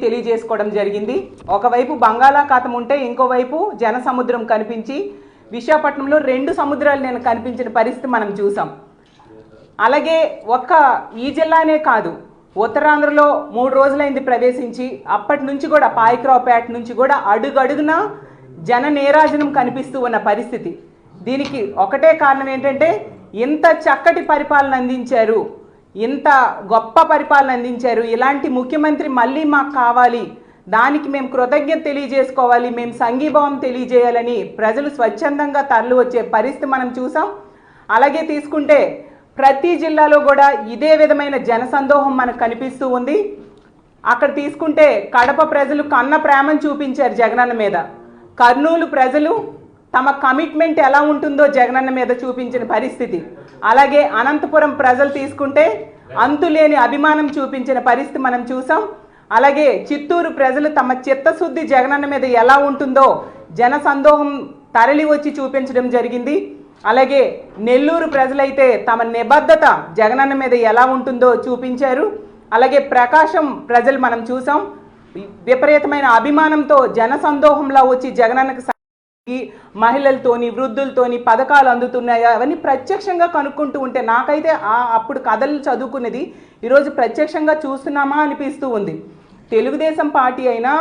తెలియజేసుకోవడం జరిగింది. ఒకవైపు బంగాళాఖాతం ఉంటే ఇంకోవైపు జన సముద్రం కనిపించి విశాఖపట్నంలో రెండు సముద్రాలు నేను కనిపించిన పరిస్థితి మనం చూసాం. అలాగే ఒక్క ఈ జిల్లానే కాదు ఉత్తరాంధ్రలో మూడు రోజులైంది ప్రవేశించి అప్పటి నుంచి కూడా పాయక్రావుపేట నుంచి కూడా అడుగడుగున జన నేరాజనం కనిపిస్తూ ఉన్న పరిస్థితి. దీనికి ఒకటే కారణం ఏంటంటే ఇంత చక్కటి పరిపాలన అందించారు ఇంత గొప్ప పరిపాలన అందించారు. ఇలాంటి ముఖ్యమంత్రి మళ్ళీ మాకు కావాలి. దానికి మేము కృతజ్ఞత తెలియజేసుకోవాలి. మేము సంఘీభావం తెలియజేయాలని ప్రజలు స్వచ్ఛందంగా తరలి వచ్చే పరిస్థితి మనం చూసాం. అలాగే తీసుకుంటే ప్రతి జిల్లాలో కూడా ఇదే విధమైన జనసందోహం మనకు కనిపిస్తూ ఉంది. అక్కడ తీసుకుంటే కడప ప్రజలు కన్న ప్రేమను చూపించారు జగనన్న మీద. కర్నూలు ప్రజలు తమ కమిట్మెంట్ ఎలా ఉంటుందో జగనన్న మీద చూపించిన పరిస్థితి. అలాగే అనంతపురం ప్రజలు తీసుకుంటే అంతులేని అభిమానం చూపించిన పరిస్థితి మనం చూసాం. అలాగే చిత్తూరు ప్రజలు తమ చిత్తశుద్ధి జగనన్న మీద ఎలా ఉంటుందో జన సందోహం తరలి వచ్చి చూపించడం జరిగింది. అలాగే నెల్లూరు ప్రజలైతే తమ నిబద్ధత జగనన్న మీద ఎలా ఉంటుందో చూపించారు. అలాగే ప్రకాశం ప్రజలు మనం చూసాం. విపరీతమైన అభిమానంతో జన సందోహంలో వచ్చి జగనన్నకు మహిళలతోని వృద్ధులతోని పథకాలు అందుతున్నాయా? అవన్నీ ప్రత్యక్షంగా కనుక్కుంటూ ఉంటే నాకైతే ఆ అప్పుడు కథలు చదువుకున్నది ఈరోజు ప్రత్యక్షంగా చూస్తున్నామా అనిపిస్తూ ఉంది. తెలుగుదేశం పార్టీ అయినా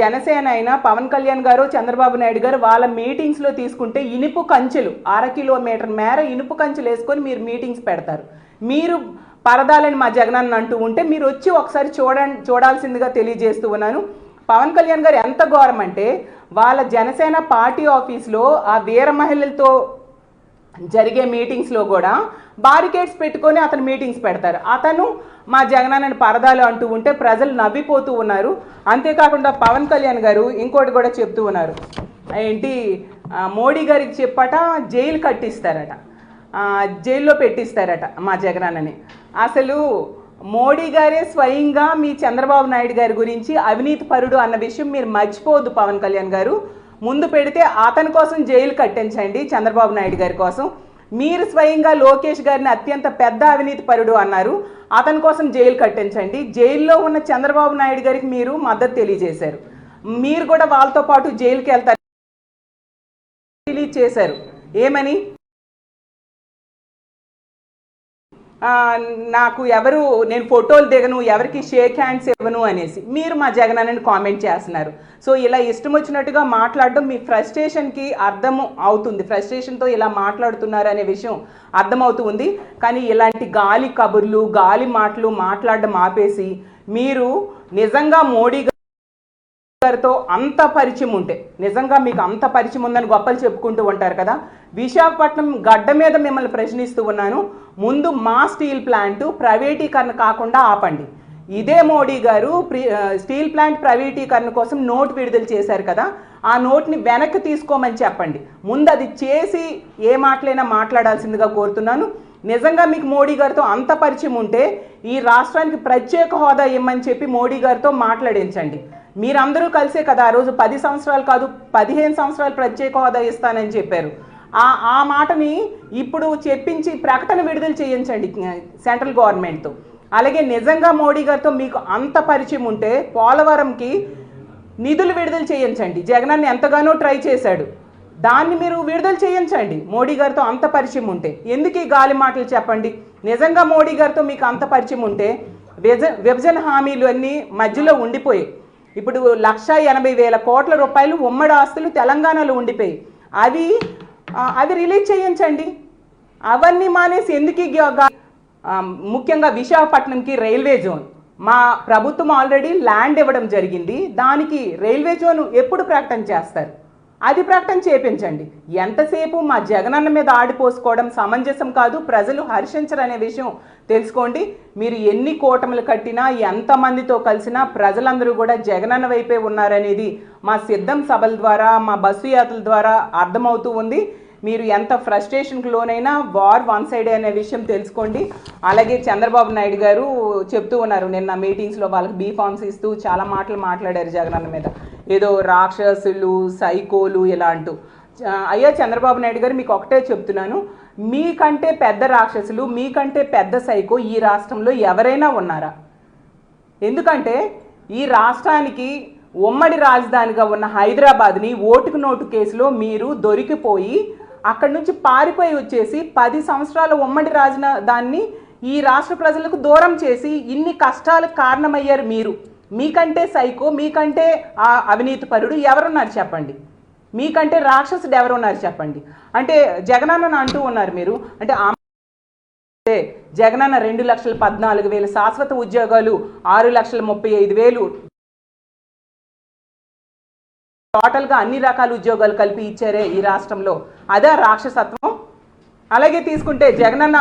జనసేన అయినా పవన్ కళ్యాణ్ గారు చంద్రబాబు నాయుడు గారు వాళ్ళ మీటింగ్స్లో తీసుకుంటే ఇనుపు కంచెలు అర కిలోమీటర్ మేర ఇనుపు కంచెలు వేసుకొని మీరు మీటింగ్స్ పెడతారు. మీరు పరదాలని మా జగనన్న అంటూ ఉంటే మీరు వచ్చి ఒకసారి చూడ చూడాల్సిందిగా తెలియజేస్తూ ఉన్నాను. పవన్ కళ్యాణ్ గారు ఎంత ఘోరం అంటే వాళ్ళ జనసేన పార్టీ ఆఫీస్లో ఆ వీర మహిళలతో జరిగే మీటింగ్స్లో కూడా బారికేడ్స్ పెట్టుకొని అతను మీటింగ్స్ పెడతారు. అతను మా జగనన్నని పరదాలు అంటూ ఉంటే ప్రజలు నవ్విపోతూ ఉన్నారు. అంతేకాకుండా పవన్ కళ్యాణ్ గారు ఇంకోటి కూడా చెప్తూ ఉన్నారు. ఏంటి? మోడీ గారికి చెప్పట జైలు కట్టిస్తారట. జైల్లో పెట్టిస్తారట మా జగనన్నని. అసలు మోడీ గారే స్వయంగా మీ చంద్రబాబు నాయుడు గారి గురించి అవినీతి పరుడు అన్న విషయం మీరు మర్చిపోవద్దు పవన్ కళ్యాణ్ గారు. ముందు పెడితే అతని కోసం జైలు కట్టించండి చంద్రబాబు నాయుడు గారి కోసం. మీరు స్వయంగా లోకేష్ గారిని అత్యంత పెద్ద అవినీతి పరుడు అన్నారు. అతని కోసం జైలు కట్టించండి. జైల్లో ఉన్న చంద్రబాబు నాయుడు గారికి మీరు మద్దతు తెలియజేశారు. మీరు కూడా వాళ్ళతో పాటు జైలుకి వెళ్తారు రిలీజ్ చేశారు ఏమని? నాకు ఎవరు నేను ఫోటోలు దిగను ఎవరికి షేక్ హ్యాండ్స్ ఇవ్వను అనేసి. మీరు మా జగనన్నని కామెంట్ చేస్తున్నారు. సో ఇలా ఇష్టం వచ్చినట్టుగా మాట్లాడడం మీ ఫ్రస్ట్రేషన్కి అర్థం అవుతుంది. ఫ్రస్ట్రేషన్తో ఇలా మాట్లాడుతున్నారు అనే విషయం అర్థమవుతుంది కానీ ఇలాంటి గాలి కబుర్లు గాలి మాటలు మాట్లాడడం ఆపేసి మీరు నిజంగా మోడీ గారితో అంత పరిచయం ఉంటే నిజంగా మీకు అంత పరిచయం ఉందని గొప్పలు చెప్పుకుంటూ ఉంటారు కదా? విశాఖపట్నం గడ్డ మీద మిమ్మల్ని ప్రశ్నిస్తూ ఉన్నాను. ముందు మా స్టీల్ ప్లాంట్ ప్రైవేటీకరణ కాకుండా ఆపండి. ఇదే మోడీ గారు స్టీల్ ప్లాంట్ ప్రైవేటీకరణ కోసం నోట్ విడుదల చేశారు కదా? ఆ నోట్ని వెనక్కి తీసుకోమని చెప్పండి. ముందు అది చేసి ఏ మాటలైనా మాట్లాడాల్సిందిగా కోరుతున్నాను. నిజంగా మీకు మోడీ గారితో అంత పరిచయం ఉంటే ఈ రాష్ట్రానికి ప్రత్యేక హోదా ఇమ్మని చెప్పి మోడీ గారితో మాట్లాడించండి. మీరందరూ కలిసే కదా ఆ రోజు పది సంవత్సరాలు కాదు పదిహేను సంవత్సరాలు ప్రత్యేక హోదా ఇస్తానని చెప్పారు. ఆ ఆ మాటని ఇప్పుడు చెప్పించి ప్రకటన విడుదల చేయించండి సెంట్రల్ గవర్నమెంట్తో. అలాగే నిజంగా మోడీ గారితో మీకు అంత పరిచయం ఉంటే పోలవరంకి నిధులు విడుదల చేయించండి. జగనాన్ని ఎంతగానో ట్రై చేశాడు. దాన్ని మీరు విడుదల చేయించండి. మోడీ గారితో అంత పరిచయం ఉంటే. ఎందుకు ఈ గాలి మాటలు చెప్పండి? నిజంగా మోడీ గారితో మీకు అంత పరిచయం ఉంటే విజ విభజన హామీలు అన్నీ మధ్యలో ఉండిపోయాయి. ఇప్పుడు లక్ష ఎనభై వేల కోట్ల రూపాయలు ఉమ్మడి ఆస్తులు తెలంగాణలో ఉండిపోయి అవి అవి రిలీజ్ చేయించండి. అవన్నీ మానేసి ఎందుకు ముఖ్యంగా విశాఖపట్నంకి రైల్వే జోన్. మా ప్రభుత్వం ఆల్రెడీ ల్యాండ్ ఇవ్వడం జరిగింది. దానికి రైల్వే జోన్ ఎప్పుడు ప్రకటన చేస్తారు? అది ప్రకటన చేపించండి. ఎంతసేపు మా జగనన్న మీద ఆడిపోసుకోవడం సమంజసం కాదు ప్రజలు హర్షించరు అనే విషయం తెలుసుకోండి. మీరు ఎన్ని కూటములు కట్టినా ఎంతమందితో కలిసినా ప్రజలందరూ కూడా జగనన్న వైపే ఉన్నారనేది మా సిద్ధం సభల ద్వారా మా బస్సు యాత్రల ద్వారా అర్థమవుతూ ఉంది. మీరు ఎంత ఫ్రస్ట్రేషన్కి లోనైనా వార్ వన్ సైడ్ అనే విషయం తెలుసుకోండి. అలాగే చంద్రబాబు నాయుడు గారు చెప్తూ ఉన్నారు నిన్న మీటింగ్స్లో వాళ్ళకి బీఫార్మ్స్ ఇస్తూ చాలా మాటలు మాట్లాడారు జగనన్న మీద. ఏదో రాక్షసులు సైకోలు ఇలా అంటూ. అయ్యా చంద్రబాబు నాయుడు గారు మీకు ఒకటే చెప్తున్నాను. మీకంటే పెద్ద రాక్షసులు మీకంటే పెద్ద సైకో ఈ రాష్ట్రంలో ఎవరైనా ఉన్నారా? ఎందుకంటే ఈ రాష్ట్రానికి ఉమ్మడి రాజధానిగా ఉన్న హైదరాబాద్ని ఓటుకు నోటు కేసులో మీరు దొరికిపోయి అక్కడి నుంచి పారిపోయి వచ్చేసి పది సంవత్సరాల ఉమ్మడి రాజధానిని ఈ రాష్ట్ర ప్రజలకు దూరం చేసి ఇన్ని కష్టాలకు కారణమయ్యారు మీరు. మీకంటే సైకో మీకంటే ఆ అవినీతి పరుడు ఎవరున్నారు చెప్పండి? మీకంటే రాక్షసుడు ఎవరున్నారు చెప్పండి? అంటే జగనన్న అంటూ ఉన్నారు మీరు. అంటే ఆ జగనన్న రెండు లక్షల పద్నాలుగు వేలు శాశ్వత ఉద్యోగాలు ఆరు లక్షల ముప్పై ఐదు వేలు టోటల్గా అన్ని రకాల ఉద్యోగాలు కలిపి ఇచ్చారే ఈ రాష్ట్రంలో. అదే రాక్షసత్వం. అలాగే తీసుకుంటే జగనన్న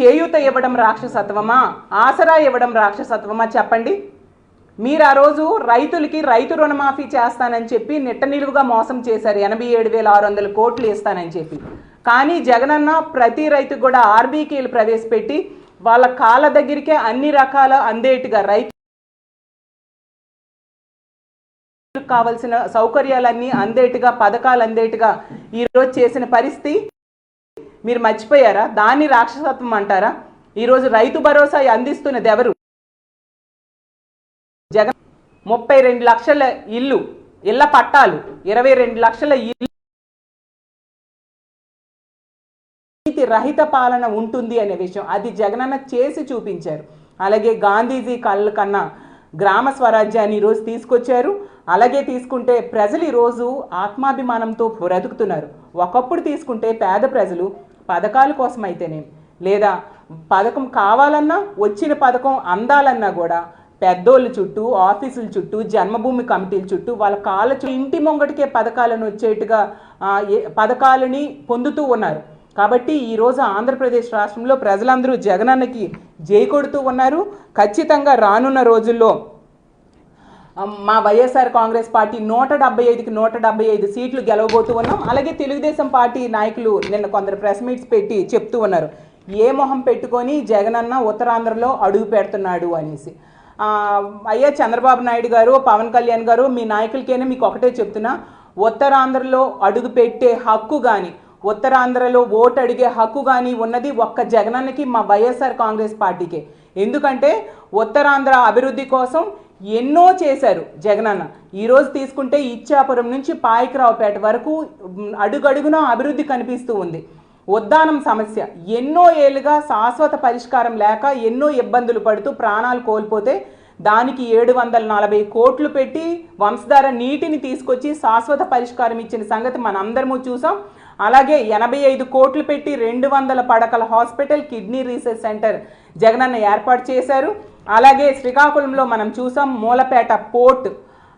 చేయూత ఇవ్వడం రాక్షసత్వమా? ఆసరా ఇవ్వడం రాక్షసత్వమా చెప్పండి? మీరు ఆ రోజు రైతులకి రైతు రుణమాఫీ చేస్తానని చెప్పి నిట్ట నిలువుగా మోసం చేశారు. ఎనభై ఏడు వేల ఆరు వందల కోట్లు ఇస్తానని చెప్పి. కానీ జగనన్న ప్రతి రైతుకు కూడా ఆర్బీకేలు ప్రవేశపెట్టి వాళ్ళ కాళ్ళ దగ్గరికే అన్ని రకాల అందేటుగా రైతు కావలసిన సౌకర్యాలన్నీ అందేట్టుగా పథకాలు అందేటుగా ఈరోజు చేసిన పరిస్థితి మీరు మర్చిపోయారా? దాన్ని రాక్షసత్వం అంటారా? ఈరోజు రైతు భరోసా అందిస్తున్నది ఎవరు? జగన్ ముప్పై రెండు లక్షల ఇల్లు ఇళ్ళ పట్టాలు ఇరవై రెండు లక్షల ఇల్లు. నీతి రహిత పాలన ఉంటుంది అనే విషయం అది జగనన్న చేసి చూపించారు. అలాగే గాంధీజీ కళ్ళ కన్నా గ్రామ స్వరాజ్యాన్ని ఈరోజు తీసుకొచ్చారు. అలాగే తీసుకుంటే ప్రజలు ఈరోజు ఆత్మాభిమానంతో బ్రతుకుతున్నారు. ఒకప్పుడు తీసుకుంటే పేద ప్రజలు పథకాల కోసం అయితేనే లేదా పథకం కావాలన్నా వచ్చిన పథకం అందాలన్నా కూడా పెద్దోళ్ళ చుట్టూ ఆఫీసుల చుట్టూ జన్మభూమి కమిటీల చుట్టూ వాళ్ళ కాళ్ళ చుట్టూ ఇంటి ముంగటికే పథకాలను వచ్చేట్టుగా పథకాలని పొందుతూ ఉన్నారు. కాబట్టి ఈరోజు ఆంధ్రప్రదేశ్ రాష్ట్రంలో ప్రజలందరూ జగనన్నకి జై కొడుతూ ఉన్నారు. ఖచ్చితంగా రానున్న రోజుల్లో మా వైఎస్ఆర్ కాంగ్రెస్ పార్టీ నూట డెబ్బై ఐదుకి నూట డెబ్బై ఐదు సీట్లు గెలవబోతూ ఉన్నాం. అలాగే తెలుగుదేశం పార్టీ నాయకులు నిన్న కొందరు ప్రెస్ మీట్స్ పెట్టి చెప్తూ ఉన్నారు. ఏ మొహం పెట్టుకొని జగనన్న ఉత్తరాంధ్రలో అడుగు పెడుతున్నాడు అనేసి. అయ్యా చంద్రబాబు నాయుడు గారు పవన్ కళ్యాణ్ గారు మీ నాయకులకైనా మీకు ఒకటే చెప్తున్నా. ఉత్తరాంధ్రలో అడుగు పెట్టే హక్కు కానీ ఉత్తరాంధ్రలో ఓటు అడిగే హక్కు కానీ ఉన్నది ఒక్క జగనన్నకి మా వైఎస్ఆర్ కాంగ్రెస్ పార్టీకే. ఎందుకంటే ఉత్తరాంధ్ర అభివృద్ధి కోసం ఎన్నో చేశారు జగనన్న. ఈరోజు తీసుకుంటే ఇచ్చాపురం నుంచి పాయకరావుపేట వరకు అడుగడుగున అభివృద్ధి కనిపిస్తూ ఉంది. ఉద్దానం సమస్య. ఎన్నో ఏళ్ళుగా శాశ్వత పరిష్కారం లేక ఎన్నో ఇబ్బందులు పడుతూ ప్రాణాలు కోల్పోతే దానికి ఏడు వందల నలభై కోట్లు పెట్టి వంశధార నీటిని తీసుకొచ్చి శాశ్వత పరిష్కారం ఇచ్చిన సంగతి మనందరము చూసాం. అలాగే ఎనభై ఐదు కోట్లు పెట్టి రెండు వందల పడకల hospital kidney research centre Jagananna ఏర్పాటు చేశారు. అలాగే శ్రీకాకుళంలో మనం చూసాం మూలపేట పోర్ట్.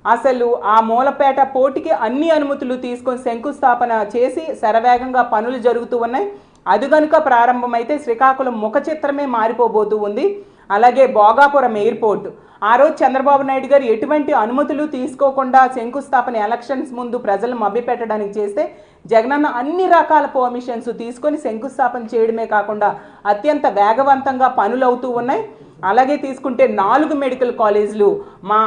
అసలు ఆ మూలపేట పోటీకి అన్ని అనుమతులు తీసుకొని శంకుస్థాపన చేసి శరవేగంగా పనులు జరుగుతూ ఉన్నాయి. అది కనుక ప్రారంభమైతే శ్రీకాకుళం ముఖ చిత్రమే మారిపోబోతూ ఉంది. అలాగే భోగాపురం ఎయిర్పోర్ట్. ఆ రోజు చంద్రబాబు నాయుడు గారు ఎటువంటి అనుమతులు తీసుకోకుండా శంకుస్థాపన ఎలక్షన్స్ ముందు ప్రజలు మభ్యపెట్టడానికి చేస్తే జగనన్న అన్ని రకాల పర్మిషన్స్ తీసుకొని శంకుస్థాపన చేయడమే కాకుండా అత్యంత వేగవంతంగా పనులు అవుతూ ఉన్నాయి. అలాగే తీసుకుంటే నాలుగు మెడికల్ కాలేజీలు మా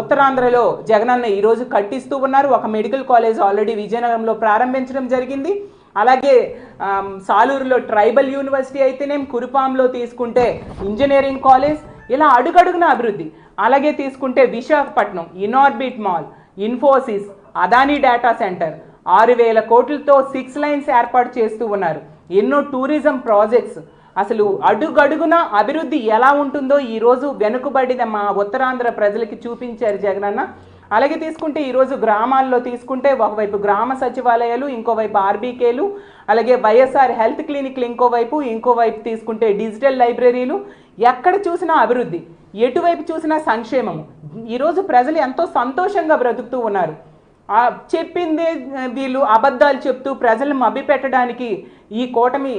ఉత్తరాంధ్రలో జగనన్న ఈరోజు కట్టిస్తూ ఉన్నారు. ఒక మెడికల్ కాలేజ్ ఆల్రెడీ విజయనగరంలో ప్రారంభించడం జరిగింది. అలాగే సాలూరులో ట్రైబల్ యూనివర్సిటీ అయితేనేం కురుపాంలో తీసుకుంటే ఇంజనీరింగ్ కాలేజ్ ఇలా అడుగడుగున అభివృద్ధి. అలాగే తీసుకుంటే Visakhapatnam Inorbit mall Infosys Adani data centre ఆరు వేల కోట్లతో సిక్స్ లైన్స్ ఏర్పాటు చేస్తూ ఉన్నారు. ఎన్నో టూరిజం ప్రాజెక్ట్స్ అసలు అడుగడుగున అభివృద్ధి ఎలా ఉంటుందో ఈరోజు వెనుకబడిన మా ఉత్తరాంధ్ర ప్రజలకి చూపించారు జగనన్న. అలాగే తీసుకుంటే ఈరోజు గ్రామాల్లో తీసుకుంటే ఒకవైపు గ్రామ సచివాలయాలు ఇంకోవైపు ఆర్బీకేలు అలాగే వైఎస్ఆర్ హెల్త్ క్లినిక్లు ఇంకోవైపు ఇంకోవైపు తీసుకుంటే డిజిటల్ లైబ్రరీలు. ఎక్కడ చూసినా అభివృద్ధి ఎటువైపు చూసినా సంక్షేమము. ఈరోజు ప్రజలు ఎంతో సంతోషంగా బ్రతుకుతూ ఉన్నారు. చెప్పిందే వీళ్ళు అబద్ధాలు చెప్తూ ప్రజలను మభ్యపెట్టడానికి ఈ కూటమి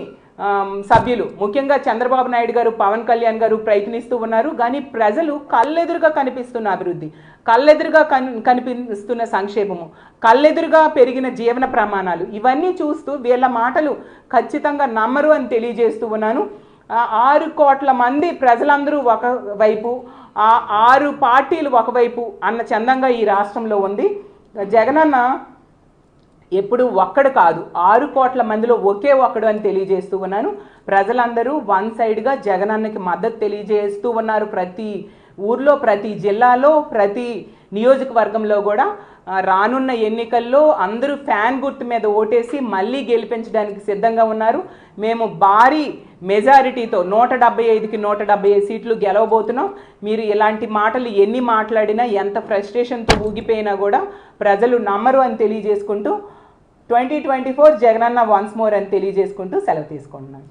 సభ్యులు. ముఖ్యంగా చంద్రబాబు నాయుడు గారు పవన్ కళ్యాణ్ గారు ప్రయత్నిస్తూ ఉన్నారు. కానీ ప్రజలు కళ్ళెదురుగా కనిపిస్తున్న అభివృద్ధి కళ్ళెదురుగా కన్ కనిపిస్తున్న సంక్షేమము కళ్ళెదురుగా పెరిగిన జీవన ప్రమాణాలు ఇవన్నీ చూస్తూ వీళ్ళ మాటలు ఖచ్చితంగా నమ్మరు అని తెలియజేస్తూ ఉన్నాను. ఆరు కోట్ల మంది ప్రజలందరూ ఒకవైపు ఆ ఆరు పార్టీలు ఒకవైపు అన్న చందంగా ఈ రాష్ట్రంలో ఉంది. జగనన్న ఎప్పుడు ఒక్కడు కాదు. ఆరు కోట్ల మందిలో ఒకే ఒక్కడు అని తెలియజేస్తూ ఉన్నాను. ప్రజలందరూ వన్ సైడ్గా జగనన్నకి మద్దతు తెలియజేస్తూ ఉన్నారు. ప్రతి ఊర్లో ప్రతి జిల్లాలో ప్రతి నియోజకవర్గంలో కూడా రానున్న ఎన్నికల్లో అందరూ ఫ్యాన్ గుర్తు మీద ఓటేసి మళ్ళీ గెలిపించడానికి సిద్ధంగా ఉన్నారు. మేము భారీ మెజారిటీతో నూట డెబ్బై ఐదుకి నూట డెబ్బై ఐదు సీట్లు గెలవబోతున్నాం. మీరు ఇలాంటి మాటలు ఎన్ని మాట్లాడినా ఎంత ఫ్రస్ట్రేషన్తో ఊగిపోయినా కూడా ప్రజలు నమ్మరు అని తెలియజేసుకుంటూ twenty twenty four Jagananna once more అని తెలియజేసుకుంటూ సెలవు తీసుకుంటున్నాను.